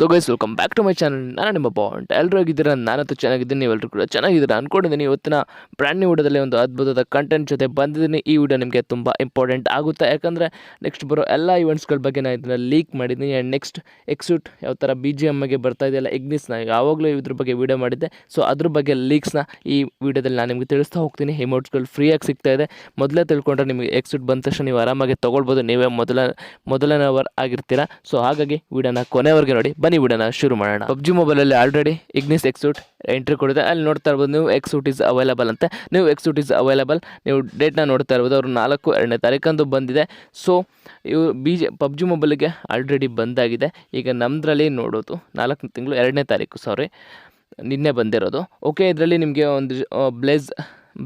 So guys welcome back to my channel ನಾನು ನಿಮ್ಮ bought ಎಲ್ಲರೂ ಆಗಿದ್ದೀರಾ ನಾನಂತೂ ಚೆನ್ನಾಗಿದ್ದೀನಿ. ನೀವೆಲ್ಲರೂ ಕೂಡ ಚೆನ್ನಾಗಿದ್ದೀರಾ ಅಂದ್ಕೊಂಡಿದ್ದೀನಿ ಇವತ್ತಿನ ಬ್ರ್ಯಾಂಡ್ ವಿಡಿಯೋದಲ್ಲಿ ಒಂದು ಅದ್ಭುತದ ಕಂಟೆಂಟ್ ಜೊತೆ ಬಂದಿದ್ದೀನಿ. ಈ ವಿಡಿಯೋ ನಿಮಗೆ ತುಂಬ ಇಂಪಾರ್ಟೆಂಟ್ ಆಗುತ್ತೆ. ಯಾಕಂದರೆ ನೆಕ್ಸ್ಟ್ ಬರೋ ಎಲ್ಲ ಇವೆಂಟ್ಸ್ಗಳ ಬಗ್ಗೆ ನಾನು ಇದನ್ನು ಲೀಕ್ ಮಾಡಿದ್ದೀನಿ. ಆ್ಯಂಡ್ ನೆಕ್ಸ್ಟ್ ಎಕ್ಸೂಟ್ ಯಾವ ಥರ ಬಿ ಜಿ ಎಮ್ಗೆ ಬರ್ತಾ ಇದೆಯಲ್ಲ ಎಗ್ನಿಸ್ನ ಯಾವಾಗಲೂ ಇದ್ರ ಬಗ್ಗೆ ವಿಡಿಯೋ ಮಾಡಿದ್ದೆ. ಸೊ ಅದ್ರ ಬಗ್ಗೆ ಲೀಕ್ಸ್ನ ಈ ವಿಡಿಯೋದಲ್ಲಿ ನಾನು ನಿಮಗೆ ತಿಳಿಸ್ತಾ ಹೋಗ್ತೀನಿ. ಎಮೌಂಟ್ಸ್ಗಳು ಫ್ರೀಯಾಗಿ ಸಿಗ್ತಾ ಇದೆ. ಮೊದಲೇ ತಿಳ್ಕೊಂಡ್ರೆ ನಿಮಗೆ ಎಕ್ಸೂಟ್ ಬಂದ ತಕ್ಷಣ ನೀವು ಆರಾಮಾಗಿ ತೊಗೊಳ್ಬೋದು. ನೀವೇ ಮೊದಲ ಮೊದಲನೇ ಅವರ್ ಆಗಿರ್ತೀರಾ. ಸೊ ಹಾಗಾಗಿ ವಿಡಿಯೋನ ಕೊನೆವರೆಗೆ ನೋಡಿ. ಬನ್ನಿ. ವಿಡಿಯೋನ ಶುರು ಮಾಡೋಣ. ಪಬ್ಜಿ ಮೊಬೈಲಲ್ಲಿ already Ignis X suit entry ಕೊಡಿದೆ ಅಲ್ಲಿ ನೋಡ್ತಾ ಇರ್ಬೋದು, ನೀವು ಎಕ್ಸೂಟ್ ಇಸ್ ಅವೈಲಬಲ್ ಅಂತ. ನೀವು ಎಕ್ಸೂಟ್ ಇಸ್ ಅವೈಲಬಲ್ ನೀವು ಡೇಟ್ನ ನೋಡ್ತಾ ಇರ್ಬೋದು, ಅವರು ನಾಲ್ಕು, ಎರಡನೇ ತಾರೀಕಂದು ಬಂದಿದೆ. ಸೊ ಇವು ಬಿ ಜೆ ಪಬ್ಜಿ ಮೊಬೈಲಿಗೆ ಆಲ್ರೆಡಿ ಬಂದಾಗಿದೆ. ಈಗ ನಮ್ಮದ್ರಲ್ಲಿ ನೋಡೋದು, ನಾಲ್ಕು ತಿಂಗಳು, ಎರಡನೇ ತಾರೀಕು ಸಾರಿ ನಿನ್ನೆ ಬಂದಿರೋದು. ಓಕೆ ಇದರಲ್ಲಿ ನಿಮಗೆ ಒಂದು ಬ್ಲೇಸ್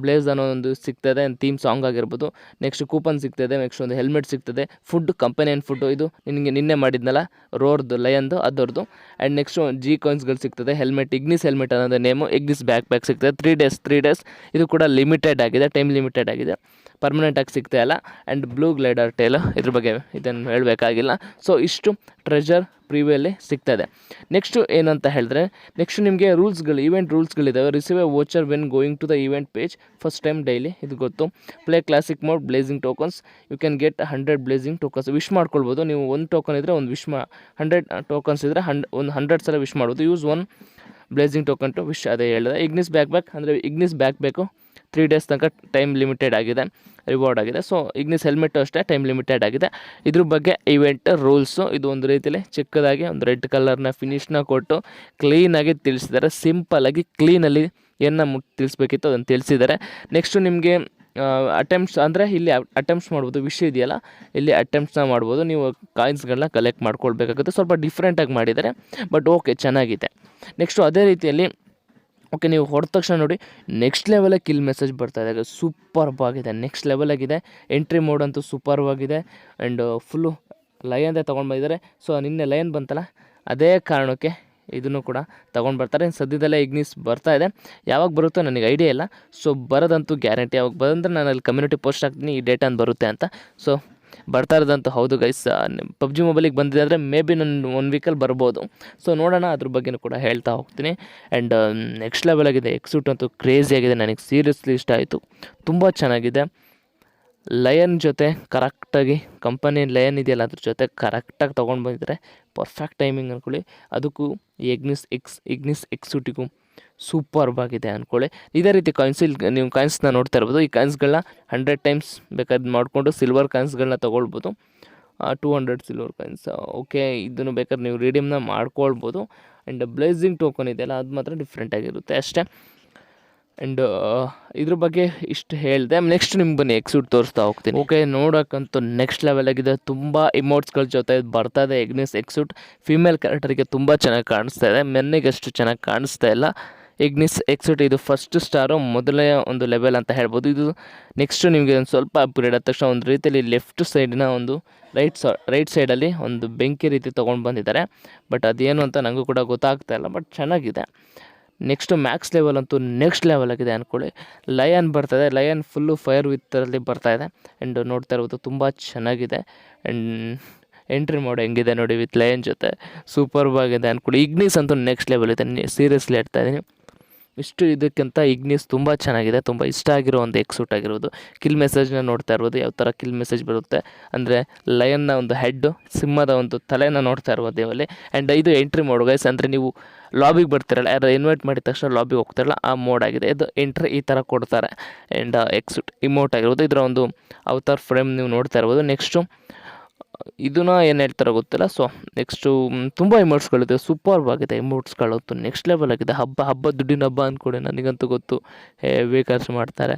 ಬ್ಲೇಸ್ ಅನ್ನೋ ಒಂದು ಸಿಗ್ತದೆ ಥೀಮ್ ಸಾಂಗ್ ಆಗಿರ್ಬೋದು. ನೆಕ್ಸ್ಟ್ ಕೂಪನ್ ಸಿಗ್ತದೆ ನೆಕ್ಸ್ಟ್ ಒಂದು ಹೆಲ್ಮೆಟ್ ಸಿಗ್ತದೆ. ಫುಡ್ ಕಂಪನಿ ಆ್ಯಂಡ್ ಫುಡ್ಡು ಇದು ನಿನಗೆ ನಿನ್ನೆ ಮಾಡಿದ್ನಲ್ಲ, ರೋರ್ದು, ಲಯನ್ದು ಅದರದ್ದು ಆ್ಯಂಡ್ ನೆಕ್ಸ್ಟು ಜಿ ಕಾಯಿನ್ಸ್ಗಳು ಸಿಗ್ತದೆ ಹೆಲ್ಮೆಟ್ ಇಗ್ನಿಸ್ ಹೆಲ್ಮೆಟ್ ಅನ್ನೋದು ನೇಮು ಇಗ್ನಿಸ್ ಬ್ಯಾಕ್ ಪ್ಯಾಕ್ ಸಿಗ್ತದೆ. ತ್ರೀ ಡೇಸ್ ತ್ರೀ ಡೇಸ್ ಇದು ಕೂಡ ಲಿಮಿಟೆಡ್ ಆಗಿದೆ ಟೈಮ್ ಲಿಮಿಟೆಡ್ ಆಗಿದೆ. ಪರ್ಮನೆಂಟಾಗಿ ಸಿಗ್ತಾ ಇಲ್ಲ. ಆ್ಯಂಡ್ ಬ್ಲೂ ಗ್ಲೈಡರ್ ಟೇಲ್ ಇದ್ರ ಬಗ್ಗೆ ಇದನ್ನು ಹೇಳಬೇಕಾಗಿಲ್ಲ. ಸೊ ಇಷ್ಟು ಟ್ರೆಜರ್ ಪ್ರಿವ್ಯೂಯಲ್ಲಿ ಸಿಗ್ತದೆ. ನೆಕ್ಸ್ಟು ಏನಂತ ಹೇಳಿದ್ರೆ, ನೆಕ್ಸ್ಟ್ ನಿಮಗೆ ರೂಲ್ಸ್ಗಳು event ರೂಲ್ಸ್ಗಳಿದ್ದಾವೆ receive a voucher when going to the event page. First time daily, ಇದು ಗೊತ್ತು. Play classic mode, blessing tokens. You can get hundred blessing tokens. Wish ಮಾಡ್ಕೊಳ್ಬೋದು. ನೀವು ಒಂದು ಟೋಕನ್ ಇದ್ದರೆ ಒಂದು ವಿಶ್ ಮಾ, ಹಂಡ್ರೆಡ್ ಟೋಕನ್ಸ್ ಇದ್ದರೆ ಹಂಡ್, ಒಂದು ಹಂಡ್ರೆಡ್ ಸಲ ವಿಶ್ ಮಾಡ್ಬೋದು. Use one blazing token to wish, ಅದೇ ಹೇಳಿದೆ. ಇಗ್ನಿಸ್ ಬ್ಯಾಕ್ ಬ್ಯಾಕ್ ಅಂದರೆ ಇಗ್ನಿಸ್ ಬ್ಯಾಕ್ ಬೇಕು ತ್ರೀ ಡೇಸ್ ತನಕ ಟೈಮ್ ಲಿಮಿಟೆಡ್ ಆಗಿದೆ ರಿವಾರ್ಡ್ ಆಗಿದೆ. ಸೊ ಇಗ್ನಿಸ್ ಹೆಲ್ಮೆಟ್ ಅಷ್ಟೇ ಟೈಮ್ ಲಿಮಿಟೆಡ್ ಆಗಿದೆ. ಇದ್ರ ಬಗ್ಗೆ ಇವೆಂಟ್ ರೂಲ್ಸು ಇದು ಒಂದು ರೀತಿಯಲ್ಲಿ ಚಿಕ್ಕದಾಗಿ ಒಂದು ರೆಡ್ ಕಲರ್ನ ಫಿನಿಶ್ನ ಕೊಟ್ಟು ಕ್ಲೀನಾಗಿ ತಿಳಿಸಿದ್ದಾರೆ. ಸಿಂಪಲ್ಲಾಗಿ ಕ್ಲೀನಲ್ಲಿ ಏನನ್ನ ತಿಳಿಸ್ಬೇಕಿತ್ತು ಅದನ್ನು ತಿಳಿಸಿದ್ದಾರೆ. ನೆಕ್ಸ್ಟು ನಿಮಗೆ ಅಟೆಂಪ್ಟ್ಸ್ ಅಂದರೆ ಇಲ್ಲಿ ಅಟೆಂಪ್ಟ್ಸ್ ಮಾಡ್ಬೋದು ವಿಷಯ ಇದೆಯಲ್ಲ, ಇಲ್ಲಿ ಅಟೆಂಪ್ಟ್ಸ್ನ ಮಾಡ್ಬೋದು. ನೀವು ಕಾಯಿನ್ಸ್ಗಳನ್ನ ಕಲೆಕ್ಟ್ ಮಾಡ್ಕೊಳ್ಬೇಕಾಗುತ್ತೆ. ಸ್ವಲ್ಪ ಡಿಫ್ರೆಂಟಾಗಿ ಮಾಡಿದ್ದಾರೆ ಬಟ್ ಓಕೆ ಚೆನ್ನಾಗಿದೆ. ನೆಕ್ಸ್ಟು ಅದೇ ರೀತಿಯಲ್ಲಿ ಓಕೆ ನೀವು ಹೊಡೆದ ತಕ್ಷಣ ನೋಡಿ ನೆಕ್ಸ್ಟ್ ಲೆವೆಲೇ ಕಿಲ್ ಮೆಸೇಜ್ ಬರ್ತಾ ಇದೆ. ಸೂಪರ್ಬ್ ಆಗಿದೆ. ನೆಕ್ಸ್ಟ್ ಲೆವೆಲಾಗಿದೆ ಎಂಟ್ರಿ ಮೋಡ್ ಅಂತೂ ಸೂಪರ್ಬ್ ಆಗಿದೆ. ಆ್ಯಂಡ್ ಫುಲ್ಲು ಲಯನ್ದೆ ತೊಗೊಂಡು ಬಂದಿದ್ದಾರೆ. ಸೊ ನಿನ್ನೆ ಲಯನ್ ಬಂತಲ್ಲ? ಅದೇ ಕಾರಣಕ್ಕೆ ಇದನ್ನು ಕೂಡ ತೊಗೊಂಡು ಬರ್ತಾರೆ. ಸದ್ಯದಲ್ಲೇ ಇಗ್ನಿಸ್ ಬರ್ತಾ ಇದೆ. ಯಾವಾಗ ಬರುತ್ತೋ ನನಗೆ ಐಡಿಯಾ ಇಲ್ಲ. ಸೊ ಬರೋದಂತೂ ಗ್ಯಾರಂಟಿ ಯಾವಾಗ ಬರೋದಂದ್ರೆ ನಾನು ಅಲ್ಲಿ ಕಮ್ಯುನಿಟಿ ಪೋಸ್ಟ್ ಹಾಕ್ತೀನಿ. ಈ ಡೇಟ್ ಅಂತ ಬರುತ್ತೆ ಅಂತ. ಸೊ ಬರ್ತಾ ಇರೋದಂತ ಹೌದು ಗೈಸ್ ಪಬ್ಜಿ ಮೊಬೈಲಿಗೆ ಬಂದಿದೆ ಅಂದರೆ ಮೇ ಬಿ ನನ್ನ ಒನ್ ವೀಕಲ್ಲಿ ಬರ್ಬೋದು. ಸೊ ನೋಡೋಣ, ಅದ್ರ ಬಗ್ಗೆನೂ ಕೂಡ ಹೇಳ್ತಾ ಹೋಗ್ತೀನಿ. ಆ್ಯಂಡ್ ನೆಕ್ಸ್ಟ್ ಲೆವೆಲ್ ಆಗಿದೆ ಎಕ್ಸೂಟ್ ಅಂತೂ ಕ್ರೇಜಿ ಆಗಿದೆ, ನನಗೆ ಸೀರಿಯಸ್ಲಿ ಇಷ್ಟ ಆಯಿತು. ತುಂಬ ಚೆನ್ನಾಗಿದೆ. ಲಯನ್ ಜೊತೆ ಕರೆಕ್ಟಾಗಿ ಕಂಪನಿ ಲಯನ್ ಇದೆಯಲ್ಲ, ಅದ್ರ ಜೊತೆ ಕರೆಕ್ಟಾಗಿ ತೊಗೊಂಡು ಬಂದಿದ್ದಾರೆ ಪರ್ಫೆಕ್ಟ್ ಟೈಮಿಂಗ್ ಅಂದ್ಕೊಳ್ಳಿ ಅದಕ್ಕೂ ಎಗ್ನಿಸ್ ಎಕ್ಸ್ ಇಗ್ನಿಸ್ ಎಕ್ಸೂಟಿಗೂ ಸೂಪರ್ಬ್ ಆಗಿದೆ ಅಂದ್ಕೊಳ್ಳಿ ಇದೇ ರೀತಿ ಕಾಯಿನ್ಸಿಲ್ ನೀವು ಕಾಯಿನ್ಸ್ನ ನೋಡ್ತಾ ಇರ್ಬೋದು. ಈ ಕಾಯಿನ್ಸ್ಗಳನ್ನ ಹಂಡ್ರೆಡ್ ಟೈಮ್ಸ್ ಬೇಕಾದ್ರೆ ಮಾಡಿಕೊಂಡು ಸಿಲ್ವರ್ ಕಾಯಿನ್ಸ್ಗಳನ್ನ ತೊಗೊಳ್ಬೋದು. Two hundred silver coins okay ಇದನ್ನು ಬೇಕಾದ್ರೆ ನೀವು ರೀಡಿಯಮ್ನ ಮಾಡ್ಕೊಳ್ಬೋದು. ಆ್ಯಂಡ್ ಬ್ಲೇಸಿಂಗ್ ಟೋಕನ್ ಇದೆಯಲ್ಲ, ಅದು ಮಾತ್ರ ಡಿಫ್ರೆಂಟಾಗಿರುತ್ತೆ ಅಷ್ಟೇ. ಆ್ಯಂಡ್ ಇದ್ರ ಬಗ್ಗೆ ಇಷ್ಟು ಹೇಳಿದೆ. ನೆಕ್ಸ್ಟ್ ನಿಮ್ಗೆ ಬನ್ನಿ ಎಕ್ಸೂಟ್ ತೋರಿಸ್ತಾ ಹೋಗ್ತೀನಿ. ಓಕೆ ನೋಡೋಕ್ಕಂತೂ ನೆಕ್ಸ್ಟ್ ಲೆವೆಲ್ ಆಗಿದೆ. ತುಂಬ ಇಮೋಟ್ಸ್ಗಳ ಜೊತೆ ಬರ್ತಾ ಇದೆ. ಎಗ್ನಿಸ್ ಎಕ್ಸೂಟ್ ಫಿಮೇಲ್ ಕ್ಯಾರೆಕ್ಟರಿಗೆ ತುಂಬ ಚೆನ್ನಾಗಿ ಕಾಣಿಸ್ತಾ ಇದೆ. ಮೆನ್ನಿಗೆ ಅಷ್ಟು ಚೆನ್ನಾಗಿ ಕಾಣಿಸ್ತಾ ಇಲ್ಲ. ಇಗ್ನಿಸ್ ಎಕ್ಸೂಟ್ ಇದು ಫಸ್ಟ್ ಸ್ಟಾರು ಮೊದಲನೇ ಒಂದು ಲೆವೆಲ್ ಅಂತ ಹೇಳ್ಬೋದು. ಇದು ನೆಕ್ಸ್ಟ್ ನಿಮಗೆ ಒಂದು ಸ್ವಲ್ಪ ಅಪ್ಗ್ರೇಡ್ ಆದ ತಕ್ಷಣ ಒಂದು ರೀತಿಯಲ್ಲಿ ಲೆಫ್ಟ್ ಸೈಡಿನ ಒಂದು ರೈಟ್ ಸ ರೈಟ್ ಸೈಡಲ್ಲಿ ಒಂದು ಬೆಂಕಿ ರೀತಿ ತೊಗೊಂಡು ಬಂದಿದ್ದಾರೆ. ಬಟ್ ಅದೇನು ಅಂತ ನನಗೂ ಕೂಡ ಗೊತ್ತಾಗ್ತಾ ಇಲ್ಲ ಬಟ್ ಚೆನ್ನಾಗಿದೆ. ನೆಕ್ಸ್ಟು ಮ್ಯಾಕ್ಸ್ ಲೆವೆಲ್ ಅಂತೂ ನೆಕ್ಸ್ಟ್ ಲೆವೆಲ್ ಆಗಿದೆ ಅಂದ್ಕೊಳ್ಳಿ ಲಯನ್ ಬರ್ತದೆ ಲಯನ್ ಫುಲ್ಲು ಫೈರ್ ವಿತ್ತರಲ್ಲಿ ಬರ್ತಾ ಇದೆ ಆ್ಯಂಡ್ ನೋಡ್ತಾ ಇರ್ಬೋದು, ತುಂಬ ಚೆನ್ನಾಗಿದೆ. ಆ್ಯಂಡ್ ಎಂಟ್ರಿ ಮೋಡ್ ಹೆಂಗಿದೆ ನೋಡಿ ವಿತ್ ಲಯನ್ ಜೊತೆ. ಸೂಪರ್ಬ್ ಆಗಿದೆ ಅಂದ್ಕೊಳ್ಳಿ ಇಗ್ನಿಸ್ ಅಂತೂ ನೆಕ್ಸ್ಟ್ ಲೆವೆಲ್ ಇದೆ. ಸೀರಿಯಸ್ಲಿ ಹೇಳ್ತಾ ಇದ್ದೀನಿ. ಇಷ್ಟು ಇದಕ್ಕಿಂತ ಇಗ್ನಿಸ್ ತುಂಬ ಚೆನ್ನಾಗಿದೆ. ತುಂಬ ಇಷ್ಟ ಆಗಿರೋ ಒಂದು ಎಕ್ಸೂಟ್ ಆಗಿರ್ಬೋದು ಕಿಲ್ ಮೆಸೇಜ್ನ ನೋಡ್ತಾ ಇರ್ಬೋದು. ಯಾವ ಥರ ಕಿಲ್ ಮೆಸೇಜ್ ಬರುತ್ತೆ ಅಂದರೆ ಲಯನ್ನ ಒಂದು ಹೆಡ್ಡು ಸಿಂಹದ ಒಂದು ತಲೆನ ನೋಡ್ತಾ ಇರ್ಬೋದು ನೀವಲ್ಲಿ ಆ್ಯಂಡ್ ಇದು ಎಂಟ್ರಿ ಮೋಡ್ ಗೈಸ್ ಅಂದರೆ ನೀವು ಲಾಬಿಗೆ ಬರ್ತಿರಲ್ಲ ಯಾರು ಇನ್ವೈಟ್ ಮಾಡಿದ ತಕ್ಷಣ ಲಾಬಿಗೆ ಹೋಗ್ತಿರಲ್ಲ, ಆ ಮೋಡ್ ಆಗಿದೆ. ಇದು ಎಂಟ್ರಿ ಈ ಥರ ಕೊಡ್ತಾರೆ. ಆ್ಯಂಡ್ ಎಕ್ಸೂಟ್ ಇಮೋಟ್ ಆಗಿರ್ಬೋದು ಇದರ ಒಂದು ಅವತಾರ್ ಫ್ರೇಮ್ ನೀವು ನೋಡ್ತಾ ಇರ್ಬೋದು. ನೆಕ್ಸ್ಟು ಇದನ್ನ ಏನು ಹೇಳ್ತಾರೆ ಗೊತ್ತಿಲ್ಲ. ಸೊ ನೆಕ್ಸ್ಟು ತುಂಬ ಇಮೋಟ್ಸ್ಗಳಿದೆ ಸೂಪರ್ಬ್ ಆಗಿದೆ ಇಮೋಟ್ಸ್ಗಳಂತೂ ನೆಕ್ಸ್ಟ್ ಲೆವೆಲ್ ಆಗಿದೆ. ಹಬ್ಬ ಹಬ್ಬ, ದುಡ್ಡಿನ ಹಬ್ಬ ಅಂದ್ಕೊಡಿ ನನಗಂತೂ ಗೊತ್ತು. ಹೆವಿ ಖರ್ಚು ಮಾಡ್ತಾರೆ.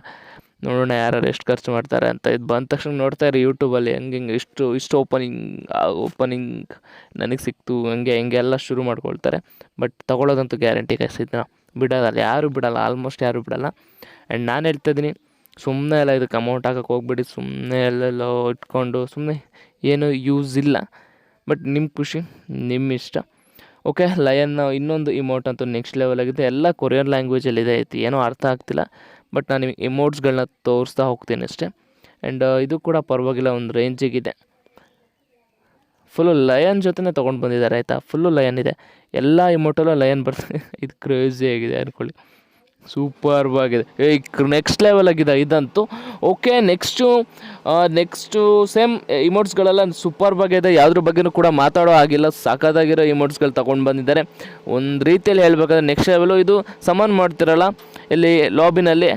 ನೋಡೋಣ ಯಾರು ಎಷ್ಟು ಖರ್ಚು ಮಾಡ್ತಾರೆ ಅಂತ. ಇದು ಬಂದ ತಕ್ಷಣ ನೋಡ್ತಾ ಇರಿ ಯೂಟ್ಯೂಬಲ್ಲಿ ಹೆಂಗೆ ಹಿಂಗೆ ಇಷ್ಟು ಇಷ್ಟು ಓಪನಿಂಗ್ ಓಪನಿಂಗ್ ನನಗೆ ಸಿಕ್ತು. ಹಂಗೆ, ಹಿಂಗೆ ಎಲ್ಲ ಶುರು ಮಾಡ್ಕೊಳ್ತಾರೆ. ಬಟ್ ತೊಗೊಳೋದಂತೂ ಗ್ಯಾರಂಟಿ ಕಸಿದ್ನ ಬಿಡೋದಲ್ಲ ಯಾರೂ ಬಿಡಲ್ಲ. ಆಲ್ಮೋಸ್ಟ್ ಯಾರೂ ಬಿಡಲ್ಲ. ಆ್ಯಂಡ್ ನಾನು ಹೇಳ್ತಾ ಇದ್ದೀನಿ ಸುಮ್ಮನೆ ಎಲ್ಲ ಇದಕ್ಕೆ ಅಮೌಂಟ್ ಹಾಕಕ್ಕೆ ಹೋಗ್ಬೇಡಿ ಸುಮ್ಮನೆ ಎಲ್ಲೆಲ್ಲೋ ಇಟ್ಕೊಂಡು ಸುಮ್ಮನೆ ಏನೂ ಯೂಸ್ ಇಲ್ಲ. ಬಟ್ ನಿಮ್ಮ ಖುಷಿ ನಿಮ್ಮ ಇಷ್ಟ. ಓಕೆ ಲಯನ್ ಇನ್ನೊಂದು ಇಮೋಟ್ ಅಂತೂ ನೆಕ್ಸ್ಟ್ ಲೆವೆಲ್ ಆಗಿದೆ. ಎಲ್ಲ ಕೊರಿಯನ್ ಲ್ಯಾಂಗ್ವೇಜಲ್ಲಿದೆ ಐತಿ ಏನೂ ಅರ್ಥ ಆಗ್ತಿಲ್ಲ. ಬಟ್ ನಾನು ನಿಮಗೆ ಇಮೋಟ್ಸ್ಗಳನ್ನ ತೋರಿಸ್ತಾ ಹೋಗ್ತೀನಿ ಅಷ್ಟೇ. ಆ್ಯಂಡ್ ಇದು ಕೂಡ ಪರವಾಗಿಲ್ಲ, ಒಂದು ರೇಂಜಿಗಿದೆ ಫುಲ್ಲು ಲಯನ್ ಜೊತೆನೇ ತೊಗೊಂಡು ಬಂದಿದ್ದಾರೆ, ಆಯಿತಾ? ಫುಲ್ಲು ಲಯನ್ ಇದೆ. ಎಲ್ಲ ಇಮೋಟಲ್ಲೂ ಲಯನ್ ಬರ್ತದೆ. ಇದು ಕ್ರೇಜಿ ಆಗಿದೆ, ಅನ್ಕೊಳ್ಳಿ. ಸೂಪರ್ಬ್ ಆಗಿದೆ. ಏ ನೆಕ್ಸ್ಟ್ ಲೆವೆಲ್ ಆಗಿದೆ ಇದಂತೂ. ಓಕೆ ನೆಕ್ಸ್ಟು ನೆಕ್ಸ್ಟು ಸೇಮ್ ಇಮೋಟ್ಸ್ಗಳೆಲ್ಲ ಸೂಪರ್ಬ್ ಆಗಿದೆ. ಯಾವುದ್ರ ಬಗ್ಗೆನೂ ಕೂಡ ಮಾತಾಡೋ ಆಗಿಲ್ಲ ಸಾಕಾದಾಗಿರೋ ಇಮೋಟ್ಸ್ಗಳು ತೊಗೊಂಡು ಬಂದಿದ್ದಾರೆ. ಒಂದು ರೀತಿಯಲ್ಲಿ ಹೇಳಬೇಕಾದ್ರೆ ನೆಕ್ಸ್ಟ್ ಲೆವೆಲು ಇದು ಸಮನ್ ಮಾಡ್ತಿರಲ್ಲ, ಇಲ್ಲಿ ಲಾಬಿನಲ್ಲಿ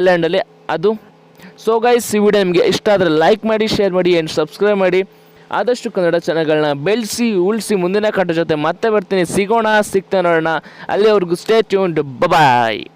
ಐಲ್ಯಾಂಡಲ್ಲಿ ಅದು. ಸೊ ಗೈಸ್ ಈ ವಿಡಿಯೋ ನಿಮಗೆ ಇಷ್ಟ ಆದರೆ ಲೈಕ್ ಮಾಡಿ ಶೇರ್ ಮಾಡಿ ಆ್ಯಂಡ್ ಸಬ್ಸ್ಕ್ರೈಬ್ ಮಾಡಿ. ಆದಷ್ಟು ಕನ್ನಡ ಚಾನಲ್ಗಳನ್ನ ಬೆಳೆಸಿ, ಉಳಿಸಿ, ಮುಂದಿನ ಕಟ್ಟ ಜೊತೆ ಮತ್ತೆ ಬರ್ತೀನಿ. ಸಿಗೋಣ, ಸಿಗ್ತಾ ನೋಡೋಣ. ಅಲ್ಲಿವರೆಗೂ ಸ್ಟೇ ಟ್ಯೂನ್ಡ್ ಬಾಯ್